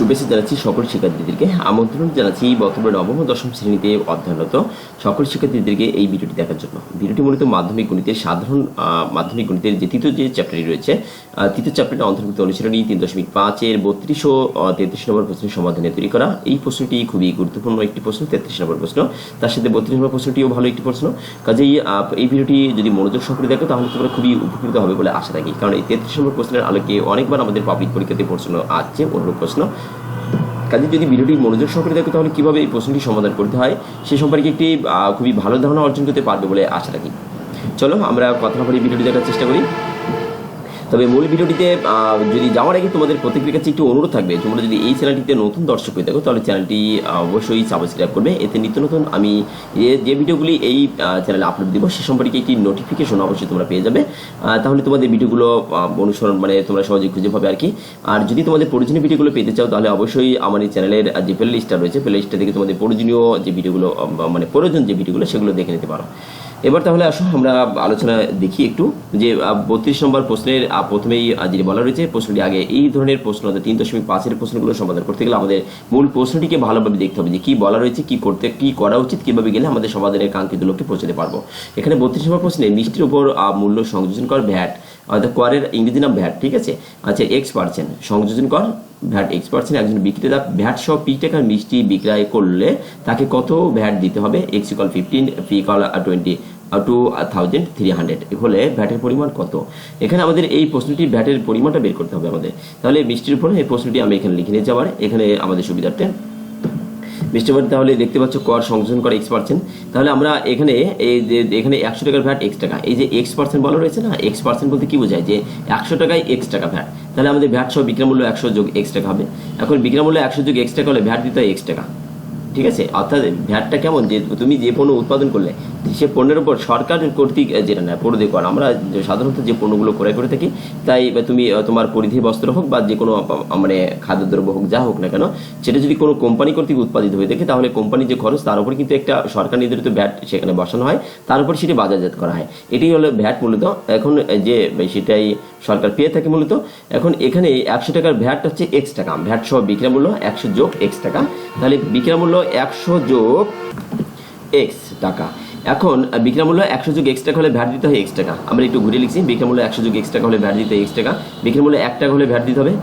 শুভেচ্ছা জানাচ্ছি সকল শিক্ষার্থীদেরকে। আমন্ত্রণ জানাচ্ছি এই বর্তমানে নবম ও দশম শ্রেণীতে অধ্যয়নরত সকল শিক্ষার্থীদেরকে এই ভিডিওটি দেখার জন্য। ভিডিওটি মূলত মাধ্যমিক গণিতের সাধারণ মাধ্যমিক গণিতের যে তৃতীয় যে চ্যাপ্টারটি রয়েছে তৃতীয় চ্যাপ্টারের অন্তর্ভুক্ত অনুশীলনী তিন দশমিক পাঁচের বত্রিশ ও তেত্রিশ নম্বর প্রশ্নের সমাধানে তৈরি করা। এই প্রশ্নটি খুবই গুরুত্বপূর্ণ একটি প্রশ্ন, তেত্রিশ নম্বর প্রশ্ন। তার সাথে বত্রিশ নম্বর প্রশ্নটিও ভালো একটি প্রশ্ন। কাজেই এই ভিডিওটি যদি মনোযোগ সহকারে দেখো, তাহলে তোমরা খুবই উপকৃত হবে বলে আশা রাখি। কারণ এই তেত্রিশ নম্বর প্রশ্নের আলোকে অনেকবার আমাদের পাবলিক পরীক্ষাতে প্রশ্ন আসছে, অনুরূপ প্রশ্ন। কাজে যদি ভিডিওটি মনোযোগ সহকারে দেখো, তাহলে কীভাবে এই প্রশ্নটি সমাধান করতে হয়, সে সম্পর্কে একটি খুবই ভালো ধারণা অর্জন করতে পারবে বলে আশা রাখি। চলো আমরা কথা বলি ভিডিওটি দেখার চেষ্টা করি। তবে মূল ভিডিওটিতে যদি যাওয়ার আগে তোমাদের প্রত্যেকের কাছে একটু অনুরোধ থাকবে, তোমরা যদি এই চ্যানেলটিতে নতুন দর্শক হয়ে থাকো, তাহলে চ্যানেলটি অবশ্যই সাবস্ক্রাইব করবে। এতে নিত্য নতুন, আমি যে যে ভিডিওগুলি এই চ্যানেলে আপলোড দিব, সে সম্পর্কে একটি নোটিফিকেশন অবশ্যই তোমরা পেয়ে যাবে। তাহলে তোমাদের ভিডিওগুলো অনুসরণ মানে তোমরা সহজে খুঁজে পাবে আর কি। আর যদি তোমাদের প্রয়োজনীয় ভিডিওগুলো পেতে চাও, তাহলে অবশ্যই আমার এই চ্যানেলের যে প্লে লিস্টটা রয়েছে প্লে লিস্টটা থেকে তোমাদের প্রয়োজনীয় যে ভিডিওগুলো মানে প্রয়োজন যে ভিডিওগুলো, সেগুলো দেখে নিতে পারো। এবার তাহলে আসুন আমরা আলোচনা দেখি একটু যে বত্রিশ নম্বর প্রশ্নের প্রথমেই যেটি বলা রয়েছে, প্রশ্নটি আগে এই ধরনের প্রশ্ন তিন দশমিক পাঁচের প্রশ্নগুলো সমাধান করতে গেলে আমাদের মূল প্রশ্নটিকে ভালোভাবে দেখতে হবে যে, কী বলা রয়েছে, কী করতে, কী করা উচিত, কীভাবে গেলে আমাদের সমাধানের কাঙ্ক্ষিত লক্ষ্যে পৌঁছতে পারব। এখানে বত্রিশ নম্বর প্রশ্নে মিষ্টির উপর মূল্য সংযোজন কর ভ্যাট অর্থাৎ করের ইংরেজি নাম ভ্যাট, ঠিক আছে? আচ্ছা এক্স পার্সেন্ট সংযোজন কর, ভ্যাট এক্স পার্সেন্ট একজন বিক্রেতা ভ্যাট সহ পি টাকার মিষ্টি বিক্রয় করলে তাকে কত ভ্যাট দিতে হবে? X equal fifteen p equal twenty two thousand three hundred হলে ভ্যাটের পরিমাণ কত? এখানে আমাদের এই প্রশ্নটি ভ্যাটের পরিমাণটা বের করতে হবে আমাদের। তাহলে মিষ্টির উপরে এই প্রশ্নটি আমি এখানে লিখে নিয়ে যাবার এখানে আমাদের সুবিধার্থে ভাট তাহলে দেখতে পাচ্ছ কর সংযোজন করে এক্স পার্সেন্ট তাহলে আমরা এখানে এই যে, এখানে একশো টাকার ভ্যাট এক্স টাকা। এই যে এক্স পার্সেন্ট বলা রয়েছে না এক্স পার্সেন্ট বলতে কি বোঝায়? যে একশো টাকায় এক্স টাকা ভ্যাট তাহলে আমাদের ভ্যাট সহ বিক্রামূল্য একশো যোগ এক্স টাকা হবে। এখন বিক্রামূল্য একশো যোগ এক্স টাকা হলে ভ্যাট দিতে হয় এক্স টাকা। ঠিক আছে? অর্থাৎ ভ্যাটটা কেমন? যে তুমি যে পণ্য উৎপাদন করলে, সে পণ্যের উপর সরকার কর্তৃক যেটা নেয় পরিধি কর। আমরা সাধারণত যে পণ্যগুলো ক্রয় করে থাকি, তাই তুমি তোমার পরিধি বস্ত্র হোক বা যে কোনো মানে খাদ্যদ্রব্য হোক, যা হোক না কেন, সেটা যদি কোনো কোম্পানি কর্তৃক উৎপাদিত হয়ে থাকে, তাহলে কোম্পানির যে খরচ, তার উপর কিন্তু একটা সরকার নির্ধারিত ভ্যাট সেখানে বসানো হয়। তার উপর সেটি বাজারজাত করা হয়। এটি হলো ভ্যাট মূলত। এখন যে সেটাই সরকার পেয়ে থাকে মূলত। এখন এখানে একশো টাকার ভ্যাট হচ্ছে এক্স টাকা। ভ্যাট সহ বিক্রয় মূল্য একশো যোগ এক্স টাকা। তাহলে বিক্রয় মূল্য একশো যোগ এক্স টাকা। এখন বিক্রয় মূল্য একশো যোগ এক্স টাকা হলে ভ্যাট দিতে হয় এক্স টাকা। আমরা একটু ঘুরে লিখছি বিক্রয় মূল্য একশো যোগ এক্স টাকা হলে ভ্যাট দিতে এক্স টাকা। বিক্রয় মূল্য এক টাকা হলে ভ্যাট দিতে হবে,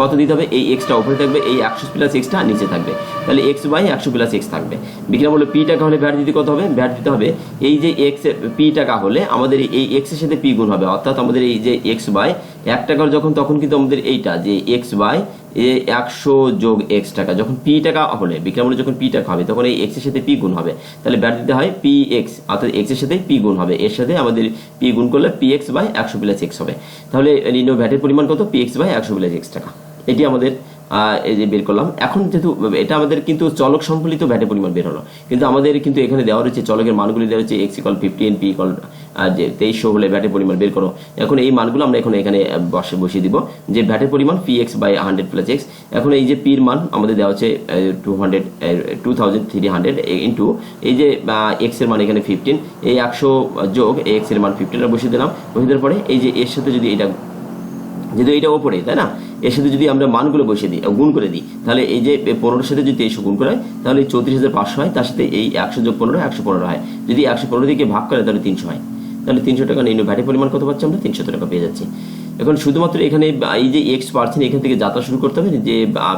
কত দিতে হবে? এই এক্সটা উপরে থাকবে, এই একশো প্লাস এক্সটা নিচে থাকবে। তাহলে এক্স বাই একশো প্লাস এক্স থাকবে। বিক্রয় মূল্য পি টাকা হলে ভ্যাট দিতে কত হবে? ভ্যাট দিতে হবে, এই যে এক্স পি টাকা হলে আমাদের এই এক্সের সাথে পি গুণ হবে। অর্থাৎ আমাদের এই যে এক্স বাই এক টাকার যখন, তখন কিন্তু আমাদের এইটা যে এক্স বাই এ একশো যোগ এক্স টাকা, যখন পি টাকা হলে বিক্রমণে যখন পি টাকা হবে, তখন এই এক্সের সাথে পি গুণ হবে। তাহলে ব্যাট দিতে হয় পি এক্স অর্থাৎ এক্সের সাথে পি গুণ হবে। এর সাথে আমাদের পি গুণ করলে পি এক্স বাই একশো প্লাস এক্স হবে। তাহলে নিম্ন ভ্যাটের পরিমাণ কত? পি এক্স বাই একশো প্লাস এক্স টাকা। এটি আমাদের এই যে বের করলাম। এখন যেহেতু এটা আমাদের কিন্তু চলক সম্বলিত ভ্যাটের পরিমাণ বের হলো। কিন্তু আমাদের কিন্তু এখানে দেওয়া রয়েছে, চলকের মানগুলি দেওয়া রয়েছে x equal fifteen p equal যে তেইশশো হলে ভ্যাটের পরিমাণ বের করো। এখন এই মানগুলো আমরা এখন এখানে বসে, বসিয়ে দিব যে ভ্যাটের পরিমাণ p x by hundred plus x এখন এই যে পির মান আমাদের দেওয়া হচ্ছে two hundred two thousand three hundred into এই যে এক্সের মান এখানে ফিফটিন এই একশো যোগ এক্সের মান ফিফটিন বসিয়ে দিলাম। বসিয়ে দেওয়ার পরে এই যে এর সাথে যদি এটা, যেহেতু এটা ওপরে, তাই না? এর সাথে যদি আমরা মানগুলো বসিয়ে দিই, গুণ করে দিই, তাহলে এই যে পনেরোর সাথে যদি তেইশশো গুণ করে তাহলে চৌত্রিশ হাজার পাঁচশো হয়, তার সাথে এই একশো যোগ পনেরো, একশো পনেরো হয়। যদি একশো পনেরো দিকে ভাগ করে, তাহলে তিনশো হয়। তাহলে তিনশো টাকা নিম্ন ভ্যাটের পরিমাণ কত পাচ্ছি আমরা? তিনশো টাকা পেয়ে যাচ্ছি। এখন শুধুমাত্র এখানে, এই যে এক্স পার্সেন্ট এখান থেকে যাত্রা শুরু করতে হবে, যে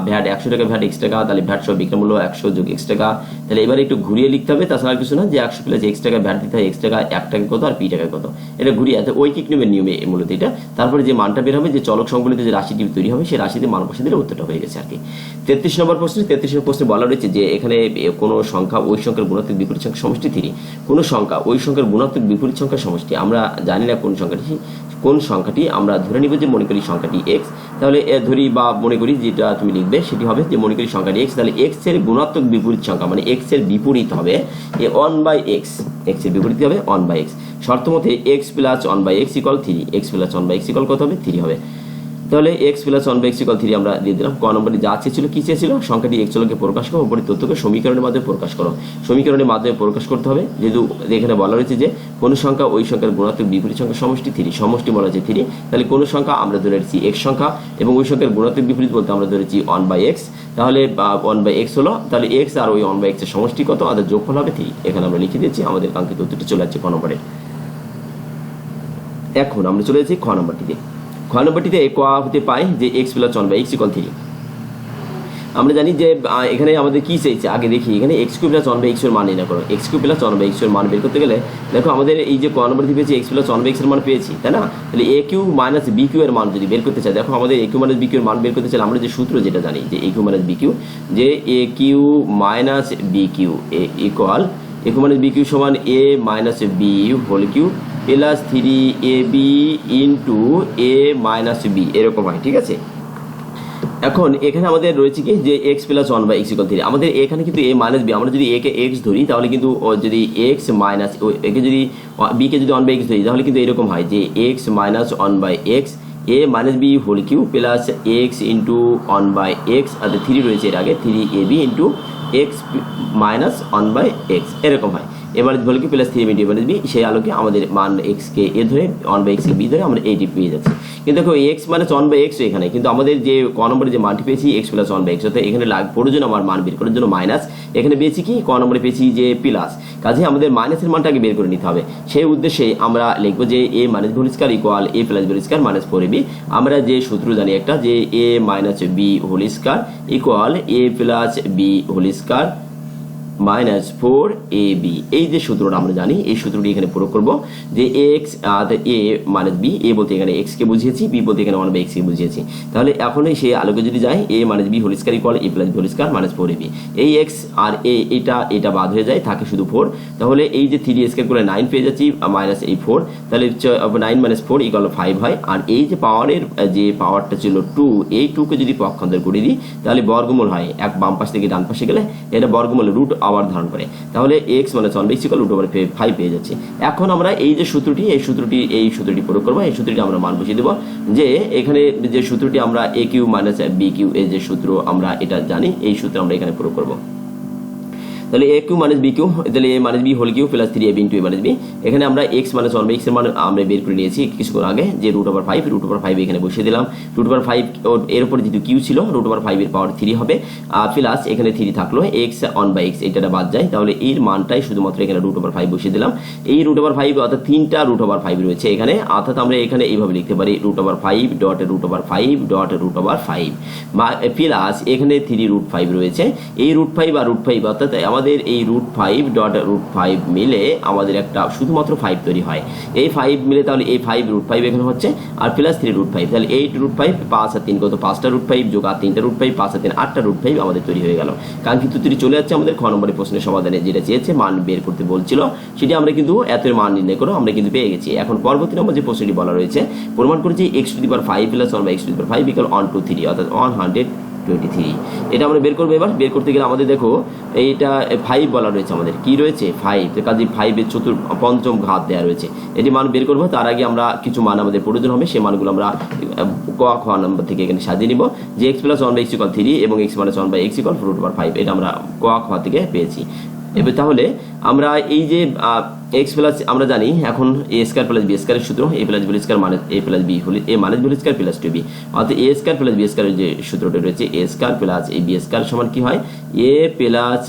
ভ্যাট একশো টাকা, ভ্যাট এক্স টাকা, তাহলে ভ্যাট সহ বিক্রয় একশো যোগ এক্স টাকা। তাহলে এবারে একটু ঘুরিয়ে লিখতে হবে, তাছাড়া কিছু না, যে একশো প্লাস এক্স টাকা, ভ্যাট দিতে হয় এক্স টাকা, এক টাকা কত আর পি টাকা কত। এটা ঘুরিয়ে আছে ঐকিক নিয়মের নিয়মে মূলত এটা। তারপরে যে মানটা বের হবে, যে চলক সংবলিত যে রাশিটি তৈরি হবে, সেই রাশিতে মান বসে দিলে উত্তরটা হয়ে গেছে আর কি তেত্রিশ নম্বর প্রশ্নে, তেত্রিশ নম্বর প্রশ্নে বলা রয়েছে যে, এখানে কোনো সংখ্যা ওই সংখ্যার গুণাত্মক বিপরীত সংখ্যা সমষ্টি থ্রি কোনো সংখ্যা ওই সংখ্যার গুণাত্মক বিপরীত সংখ্যা সমষ্টি, আমরা জানি না কোন সংখ্যাটি কোন সংখ্যাটি আমরা ধরে নিব যে মনে করি সংখ্যাটি এক্স তাহলে ধরি বা মনে করি যেটা তুমি লিখবে সেটি হবে যে মনে করি সংখ্যাটি এক্স তাহলে এক্সের গুণাত্মক বিপরীত সংখ্যা মানে এক্সের বিপরীত হবে এ ওয়ান বাই এক্স এক্সের বিপরীত হবে ওয়ান বাই এক্স শর্ত মতে x plus one by x equal three x plus one by x equal কত হবে? থ্রি হবে। তাহলে x plus one by x equal three আমরা দিয়ে দিলাম। ক নম্বরে যা চেয়েছিল, কি চেয়েছিল? সংখ্যাটি এক্স চলকে প্রকাশ করো, উপরে তথ্যকে সমীকরণের মাধ্যমে প্রকাশ করো। সমীকরণের মাধ্যমে প্রকাশ করতে হবে, যেহেতু এখানে বলা রয়েছে যে কোনো সংখ্যা ওই সংখ্যার গুণাত্মক বিপরীত সংখ্যা সমষ্টি থ্রি সমষ্টি বলা হচ্ছে থ্রি তাহলে কোনো সংখ্যা আমরা ধরে রেখেছি এক্স সংখ্যা এবং ওই সংখ্যার গুণাত্মক বিপরীত বলতে আমরা ধরেছি ওয়ান বাই এক্স তাহলে ওয়ান বাই এক্স হলো, তাহলে এক্স আর ওই ওয়ান বাই এক্সের সমষ্টি কত? আমাদের যোগফল হবে থ্রি এখানে আমরা লিখে দিয়েছি, আমাদের কাঙ্ক্ষিত উত্তরটি চলে যাচ্ছে ক নম্বরে। এখন আমরা চলে যাচ্ছি খ নম্বরটিতে খ নম্বরটিতে ক হতে পাই যে x plus one by x equal three আমরা জানি যে এখানে আমাদের কি চাইছে? আগে দেখি, এখানে x cube plus one by এক্সের মান নির্ণয় করো। X cube plus one by এক্সের মান বের করতে গেলে, দেখো আমাদের এই যে ক পেয়েছি এক্স প্লাস ওয়ান বাই এক্সের মান পেয়েছি, তাই না? তাহলে a cube minus b cube এর মান যদি বের করতে চাই, দেখো আমাদের a cube minus b cube এর মান বের করতে চাই আমরা যে সূত্র যেটা জানি, যে a cube minus b cube যে a cube minus b cube a equal a cube minus b cube সমান a minus b whole cube plus three a b into a minus b, এরকম হয়, ঠিক আছে? এখন এখানে আমাদের রয়েছে কি? যে x plus one by x equal three. আমাদের এখানে কিন্তু এ মাইনাস বি, আমরা যদি এ কে এক্স ধরি, তাহলে কিন্তু যদি এক্স মাইনাস একে যদি বি কে যদি ওয়ান বাই এক্স ধরি, তাহলে কিন্তু এরকম হয় যে x minus one by x, a minus b whole cube plus x into one by x, R three রয়েছে এর আগে, three a b into x minus one by x, এরকম হয়। এবার whole cube plus three into minus b, সেই আলোকে আমাদের মান এক্স কে এ ধরে ওয়ান বাই এক্স বি ধরে আমরা এইটি পেয়ে যাচ্ছি। কিন্তু দেখো এক্স মানে ওয়ান বাই এক্স এখানে, কিন্তু আমাদের যে ক নম্বরে যে মানটি পেয়েছি x plus one by x অর্থাৎ এখানে লাগ প্রয়োজন আমার মান বের করার জন্য মাইনাস এখানে পেয়েছি কি, ক নম্বরে পেয়েছি যে প্লাস কাজে আমাদের মাইনাসের মানটা আগে বের করে নিতে হবে। সেই উদ্দেশ্যে আমরা লিখব যে a minus whole square equal a plus whole square minus four b আমরা যে সূত্র জানি একটা, যে a minus b whole square equal a plus b whole square minus four a b এই যে সূত্রটা আমরা জানি, এই সূত্রটি এখানে প্রয়োগ করব যে x a minus b a বলতে এখানে এক্স কে বুঝিয়েছি বি বলতে এখানে ওয়ান বাই এক্স কে বুঝিয়েছি। তাহলে এখন সেই আলোকে যদি যায় a minus b whole square equal a plus b whole square minus four a b এই এক্স আর এ এটা এটা বাদ হয়ে যায়, থাকে শুধু ফোর তাহলে এই যে থ্রি স্কয়ার করে নাইন পেয়ে যাচ্ছি মাইনাস এই ফোর তাহলে nine minus four equal five হয়। আর এই যে পাওয়ারের যে পাওয়ারটা ছিল টু এই টুকে যদি পক্ষান্তর করে দিই, তাহলে বর্গমূল হয়, এক বাম পাশ থেকে ডান পাশে গেলে, এটা বর্গমূল রুট আবার ধারণ করে। তাহলে এক্স মানে ওয়ান বেশি রুট ওভার ফাইভ পেয়ে যাচ্ছে। এখন আমরা এই যে সূত্রটি, এই সূত্রটি এই সূত্রটি প্রয়োগ করব, এই সূত্রটি আমরা মান বসিয়ে দেবো যে এখানে যে সূত্রটি আমরা a cube minus b cube এই যে সূত্র আমরা এটা জানি, এই সূত্র আমরা এখানে প্রয়োগ করব। তাহলে a cube minus b cube তাহলে a minus b whole cube plus three a b into a minus b এখানে আমরা এক্স মাইনাস ওয়ান এক্সের মান আমরা বের করে নিয়েছি কিছুক্ষণ আগে যে root over five root over five এখানে বসিয়ে দিলাম রুট ওভার ফাইভ এর উপরে যেহেতু কিউ ছিল রুট ওভার ফাইভ এর পাওয়ার থ্রি হবে প্লাস এখানে থ্রি থাকল এক্স ওয়ান বাই এক্স এটা বাদ যায় তাহলে এর মানটাই শুধুমাত্র এখানে রুট ওভার ফাইভ বসিয়ে দিলাম এই রুট ওভার ফাইভ অর্থাৎ তিনটা রুট ওভার ফাইভ রয়েছে এখানে অর্থাৎ আমরা এখানে এইভাবে লিখতে পারি root over five dot root over five dot root over five বা প্লাস এখানে থ্রি রুট ফাইভ রয়েছে এই রুট ফাইভ আর রুট ফাইভ অর্থাৎ আমাদের এই root five dot root five মিলে আমাদের একটা শুধুমাত্র ফাইভ তৈরি হয়। এই ফাইভ মিলে তাহলে এই ফাইভ রুট ফাইভ এখানে হচ্ছে, আর প্লাস থ্রি রুট ফাইভ তাহলে এইট রুট ফাইভ পাঁচ আর তিন কত? পাঁচটা রুট ফাইভ যোগ আর তিনটা রুট ফাইভ পাঁচ আর তিন আটটা রুট ফাইভ আমাদের তৈরি হয়ে গেল। কাঙ্ক্ষিত তৈরি চলে যাচ্ছে আমাদের খ নম্বরের প্রশ্নের সমাধানে, যেটা চেয়েছে মান বের করতে বলছিল, সেটি আমরা কিন্তু এত মান নির্ণয় করো আমরা কিন্তু পেয়ে গেছি। এখন পরবর্তী নম্বর যে প্রশ্নটি বলা রয়েছে, প্রমাণ করেছি x to the power five plus one by x to the power five equal one two three অর্থাৎ ওয়ান হান্ড্রেড এটা আমরা বের করব এবার। বের করতে গেলে আমাদের দেখো, এইটা ফাইভ বলা রয়েছে আমাদের। কি রয়েছে? ফাইভ কাজে ফাইভের চতুর, পঞ্চম ঘাত দেওয়া রয়েছে। এটি মান বের করব, তার আগে আমরা কিছু মান আমাদের প্রয়োজন হবে। সেই মানগুলো আমরা, ক, খ নম্বর থেকে এখানে সাজিয়ে নিব। যে x plus one by x equal three এবং x minus one by x equal root over five এটা আমরা ক, খ থেকে পেয়েছি। এবার তাহলে আমরা এই যে এক্স প্লাস আমরা জানি এখন এ স্কয়ার প্লাস বি স্কয়ারের সূত্র এ প্লাস বি স্কয়ার মানে এ প্লাস বি হলে a minus b square plus two b অর্থাৎ এ স্কয়ার প্লাস বি স্কয়ারের যে সূত্রটা রয়েছে a square plus a b square সমান কি হয়? এ প্লাস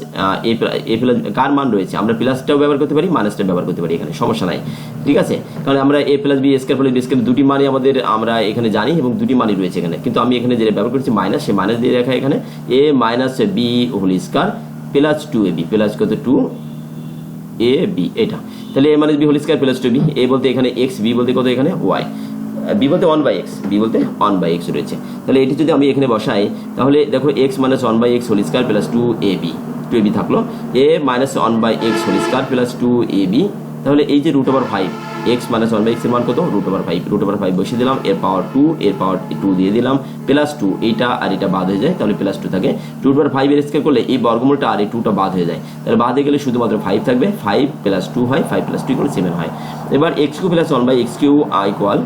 এ এ প্লাস কার মান রয়েছে? আমরা প্লাসটাও ব্যবহার করতে পারি মাইনাসটাও ব্যবহার করতে পারি এখানে, সমস্যা নাই। ঠিক আছে? কারণ আমরা a plus b square plus b square দুটি মানই আমাদের আমরা এখানে জানি এবং দুটি মানই রয়েছে এখানে। কিন্তু আমি এখানে যেটা ব্যবহার করছি মাইনাস সে মাইনাস দিয়ে রাখা এখানে a minus b whole square plus two a b, plus কত? টু এ বি, এটা। তাহলে a minus b whole square plus two b, a বলতে এখানে এক্স, বি বলতে কত এখানে? ওয়াই। বি বলতে ওয়ান বাই এক্স, বি বলতে ওয়ান বাই এক্স রয়েছে। তাহলে এটি যদি আমি এখানে বসাই, তাহলে দেখো x minus one by x whole square plus two a b, two a b থাকল। A minus one by x whole square plus two a b, তাহলে এই যে root over five x minus one by এক্সের মান কত? Root over five root over five বসিয়ে দিলাম, এর পাওয়ার টু এর পাওয়ার টু দিয়ে দিলাম প্লাস টু এইটা আর এটা বাদ হয়ে যায়, তাহলে প্লাস টু থাকে। টু ওভার ফাইভ এর স্কোয়ার করলে এই বর্গমূলটা আর এই টুটা বাদ হয়ে যায়। তাহলে বাদ হয়ে গেলে শুধুমাত্র ফাইভ থাকবে ফাইভ প্লাস টু হয় ফাইভ প্লাস টু করে সেভেন হয়। এবার x cube plus one by x cube equal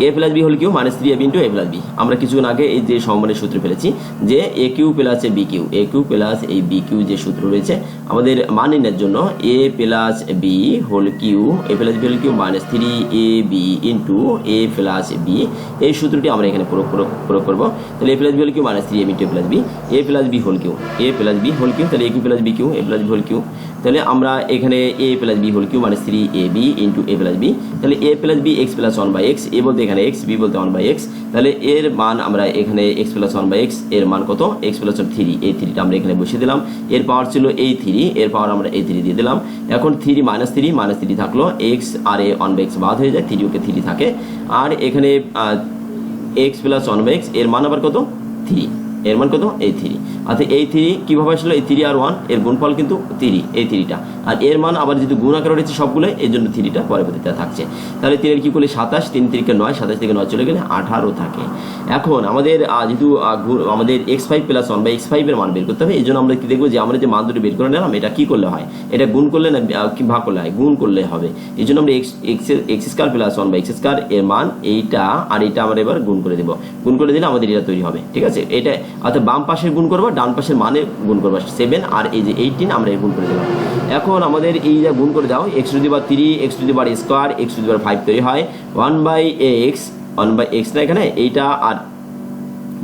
a plus b whole cube minus three a b into a plus b আমরা কিছুক্ষণ আগে এই যে সম্মানের সূত্র ফেলেছি যে a cube plus a b cube a cube plus এই বি কিউ যে সূত্র রয়েছে আমাদের মান নির্ণয়ের জন্য a plus b whole cube a plus b whole cube minus three a b into a plus b এই সূত্রটি আমরা এখানে প্রয়োগ প্রয়োগ- করব তাহলে a plus b whole cube minus three a into a plus b a plus b whole cube a plus b whole cube তাহলে a cube plus b cube a plus b whole cube তাহলে আমরা এখানে a plus b whole cube minus three a b into a plus b তাহলে a plus b x plus one by x a বলতে এখানে x b বলতে one by x তাহলে এর মান আমরা এখানে এক্স প্লাস ওয়ান বাই এক্সের মান কত? এক্স প্লাস থ্রি এই থ্রিটা আমরা এখানে বসিয়ে দিলাম। এর পাওয়ার ছিল এই থ্রি এর পাওয়ার আমরা এই থ্রি দিয়ে দিলাম। এখন three minus three minus three থাকল এক্স আর এ ওয়ান বাই এক্স বাদ হয়ে যায় থ্রি ওকে থ্রি থাকে। আর এখানে এক্স প্লাস ওয়ান বাই এক্সের মান আবার কত? থ্রি এর মান কত? এই থ্রি। অর্থাৎ এই থ্রি কীভাবে আসলো? এই থ্রি আর ওয়ান, এর গুণফল কিন্তু থ্রি এই থ্রিটা। আর এর মান আবার যেহেতু গুণ আকারে রয়েছে সবগুলো, এই জন্য থ্রিটা পরবর্তীতে থাকছে। তাহলে তিনের কী করলে? সাতাশ, তিন তিরিকে নয়, সাতাশ থেকে নয় চলে গেলে আঠারো থাকে। এখন আমাদের যেহেতু আমাদের x five plus one by x ফাইভের মান বের করতে হবে, এই জন্য আমরা কি দেখব যে আমরা যে মান দুটো বের করে নিলাম, এটা কী করলে হয়? এটা গুণ করলে না কি ভাগ করলে হয়? গুণ করলে হবে। এই জন্য আমরা x x square plus one বা এক্স স্কোয়ার এর মান, এইটা আর এইটা আমরা এবার গুণ করে দেবো। গুণ করে দিলে আমাদের এটা তৈরি হবে, ঠিক আছে? এটা অর্থাৎ বাম পাশের গুণ করব, ডান পাশের মানে গুণ করব সেভেন আর এই যে এইটিন আমরা গুণ করে দেবো এখন আমাদের এই যে গুণ করে দাও x to the bar three x to the bar square x to the bar five তৈরি হয়। One by x one by x না এখানে, এইটা আর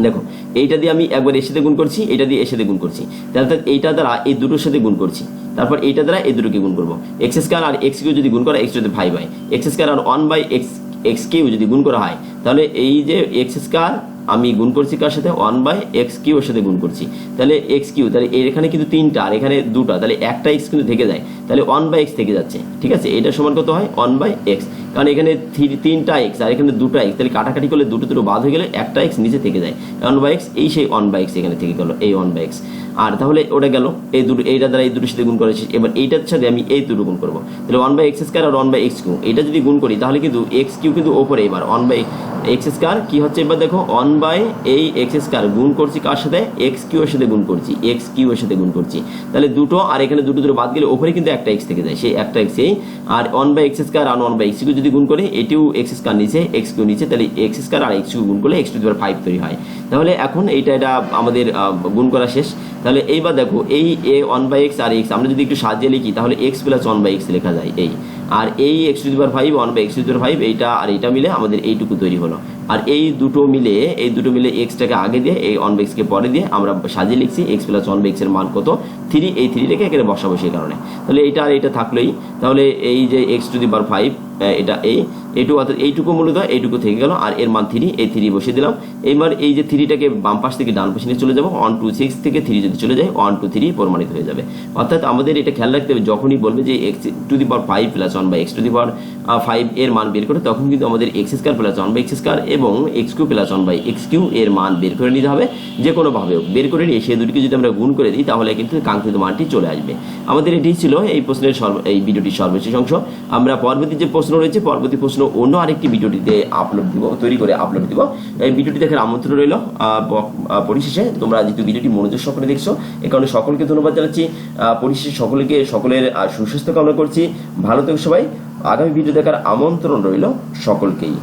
দেখো, এইটা দিয়ে আমি একবার এর সাথে গুণ করছি এটা দিয়ে এর সাথে গুণ করছি। তাহলে এইটা দ্বারা এই দুটোর সাথে গুণ করছি। তারপর এইটা দ্বারা এই দুটোকে গুণ করব। এক্স স্কোয়ার আর এক্স কিউ যদি গুণ করা এক্স যদি ফাইভ হয় x square R one by x x cube যদি গুণ করা হয়, তাহলে এই যে এক্স স্কোয়ার আমি গুণ করছি কার সাথে? ওয়ান বাই এক্স কিউ এর সাথে গুণ করছি। তাহলে এক্স কিউ, তাহলে এখানে কিন্তু তিনটা, আর এখানে দুটা, তাহলে একটা এক্স কিন্তু থেকে যায়। তাহলে ওয়ান বাই এক্স থেকে যাচ্ছে, ঠিক আছে? এটা সমান কত হয়? ওয়ান বাই এক্স কারণ এখানে থ্রি- তিনটা এক্স আর এখানে দুটো এক্স তাহলে কাটাকাটি করলে দুটো দুটো বাদ হয়ে গেলে একটা এক্স নিচে থেকে যায়। ওয়ান বাই এক্স এই সেই ওয়ান বাই এক্স এখানে থেকে গেল, এই ওয়ান বাই এক্স আর তাহলে ওটা গেল। এই দুটো, এইটা দ্বারা এই দুটোর সাথে গুণ করেছি এবার এইটার সাথে আমি এই দুটো গুণ করব। তাহলে ওয়ান বাই এক্স স্কোয়ার আর ওয়ান বাই এক্স কিউ এটা যদি গুণ করি, তাহলে কিন্তু এক্স কিউ কিন্তু ওপরে এবার। ওয়ান বাই এক্স স্কোয়ার কি হচ্ছে এবার দেখো? ওয়ান বাই এই এক্স স্কোয়ার গুণ করছি কার সাথে? এক্স কিউ এর সাথে গুণ করছি। এক্স কিউ এর সাথে গুণ করছি। তাহলে দুটো, আর এখানে দুটো দুটো বাদ গেলে ওপরে কিন্তু একটা এক্স থেকে যায়। সেই একটা এক্স এই। আর ওয়ান বাই এক্স স্কোয়ার আর ওয়ান বাই এক্স কিউ যদি গুণ করি, এটিও এক্স স্কোয়ার নিচে এক্স কিউ নিচে, তাহলে এক্স স্কোয়ার আর এক্স কিউ গুণ করলে এক্স টু ফাইভ তৈরি হয়। তাহলে এখন এইটা, এটা আমাদের গুণ করা শেষ। তাহলে এইবার দেখো, এই এ ওয়ান বাই এক্স আর এক্স আমরা যদি একটু সাজিয়ে লিখি, তাহলে x plus one by x লেখা যায়, এই। আর এই x to the power five one by x to five এইটা আর এইটা মিলে আমাদের এইটুকু তৈরি হলো। আর এই দুটো মিলে, এই দুটো মিলে এক্সটাকে আগে দিয়ে, এই ওয়ান বাই এক্সকে পরে দিয়ে আমরা সাজিয়ে লিখছি এক্স প্লাস ওয়ান বাই এক্সের মান কত? থ্রি এই থ্রি রেখে এখানে বসাবো কারণে। তাহলে এইটা আর এইটা থাকলোই। তাহলে এই যে x to the power five এটা এই। এইটুকু অর্থাৎ এইটুকু মূলত এইটুকু থেকে গেল। আর এর মান থ্রি এই থ্রি বসিয়ে দিলাম। এবার এই যে থ্রিটাকে বাম পাশ থেকে ডান পাশে নিয়ে চলে যাব। ওয়ান টু সিক্স থেকে থ্রি যদি চলে যায় ওয়ান টু থ্রি প্রমাণিত হয়ে যাবে। অর্থাৎ আমাদের এটা খেয়াল রাখতে হবে, যখনই বলবে যে x to the power five plus one by x to the power five এর মান বের করে, তখন কিন্তু আমাদের x square plus one by x square এবং x cube plus one by x cube এর মান বের করে নিতে হবে। যে কোনোভাবে বের করে নিয়ে সেই দুটিকে যদি আমরা গুণ করে দিই, তাহলে কিন্তু কাঙ্ক্ষিত মানটি চলে আসবে। আমাদের এটি ছিল এই প্রশ্নের এই ভিডিওটির সর্বশেষ অংশ। আমরা পরবর্তী যে প্রশ্ন রয়েছে, পরবর্তী প্রশ্ন অন্য আরেকটি ভিডিওটিতে আপলোড দিব, তৈরি করে আপলোড দিব। এই ভিডিওটি দেখার আমন্ত্রণ রইল। পরিশেষে তোমরা যেহেতু ভিডিওটি মনোযোগ সকলে দেখছ, এ কারণে সকলকে ধন্যবাদ জানাচ্ছি। পরিশেষে সকলকে, সকলের সুস্বাস্থ্য কামনা করছি। ভালো থেকো সবাই। আগামী ভিডিও দেখার আমন্ত্রণ রইল সকলকেই।